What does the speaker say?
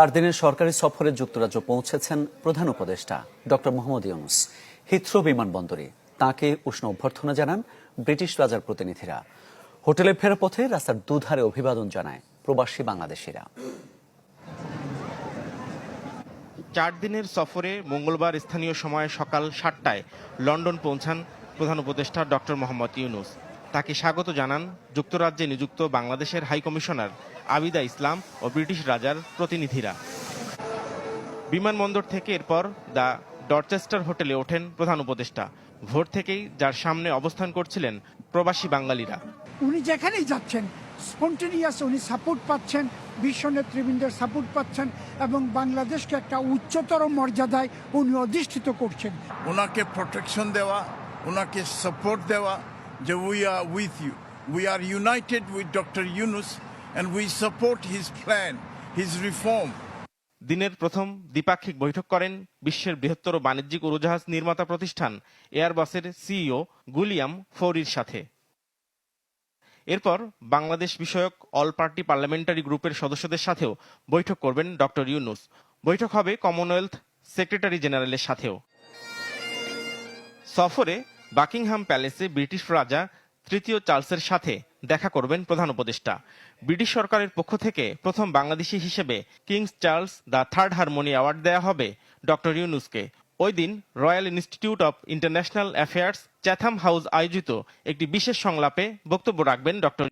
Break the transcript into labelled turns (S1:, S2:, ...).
S1: চার দিনের সরকারি সফরে যুক্তরাজ্য পৌঁছেছেন প্রধান উপদেষ্টা ডক্টর মোহাম্মদ ইউনুস। হিথ্রো বিমানবন্দরে তাকে উষ্ণ অভ্যর্থনা জানান ব্রিটিশ রাজার প্রতিনিধিরা। হোটেলে ফেরার পথে রাস্তার দুধারে অভিবাদন জানায় প্রবাসী বাংলাদেশিরা।
S2: চার দিনের সফরে মঙ্গলবার স্থানীয় সময় সকাল সাতটায় লন্ডন পৌঁছান প্রধান উপদেষ্টা ডক্টর মোহাম্মদ ইউনুস। তাকে স্বাগত জানান যুক্তরাজ্যে নিযুক্ত বাংলাদেশের হাই কমিশনার আবিদা ইসলাম ও ব্রিটিশ রাজার প্রতিনিধিরা। বিমানবন্দর থেকে এরপর দ্য ডরচেস্টার হোটেলে ওঠেন প্রধান উপদেষ্টা। ভোর থেকেই যার সামনে অবস্থান করছিলেন প্রবাসী বাঙালিরা।
S3: উনি যেখানেই যাচ্ছেন স্পন্টেনিয়াস উনি সাপোর্ট পাচ্ছেন বিশ্ব নেতৃবৃন্দের সাপোর্ট পাচ্ছেন এবং বাংলাদেশকে একটা উচ্চতর মর্যাদায় উনি অধিষ্ঠিত করছেন।
S4: ওনাকে প্রোটেকশন দেওয়া ওনাকে সাপোর্ট দেওয়া যে we are with you we are united with doctor Yunus and we support his plan his reform
S2: দিনের প্রথম দ্বিপাক্ষিক বৈঠক করেন বিশ্বের বৃহত্তর বাণিজ্যিক উড়োজাহাজ নির্মাতা প্রতিষ্ঠান এয়ারবাসের সিইও গুলিয়াম ফৌরির সাথে। এরপর বাংলাদেশ বিষয়ক অল পার্টি পার্লামেন্টারি গ্রুপের সদস্যদের সাথেও বৈঠক করবেন ডক্টর ইউনুস বৈঠক হবে কমনওয়েলথ সেক্রেটারি জেনারেলের সাথেও। সফরে বাকিংহাম প্যালেসে ব্রিটিশ রাজা তৃতীয় চার্লসের সাথে দেখা করবেন প্রধান উপদেষ্টা। ব্রিটিশ সরকারের পক্ষ থেকে প্রথম বাংলাদেশি হিসেবে King's Charles the Third Harmony Award দেওয়া হবে ডক্টর ইউনুসকে। ওই দিন Royal Institute of International Affairs Chatham House আয়োজিত একটি বিশেষ সংলাপে বক্তব্য রাখবেন ডক্টর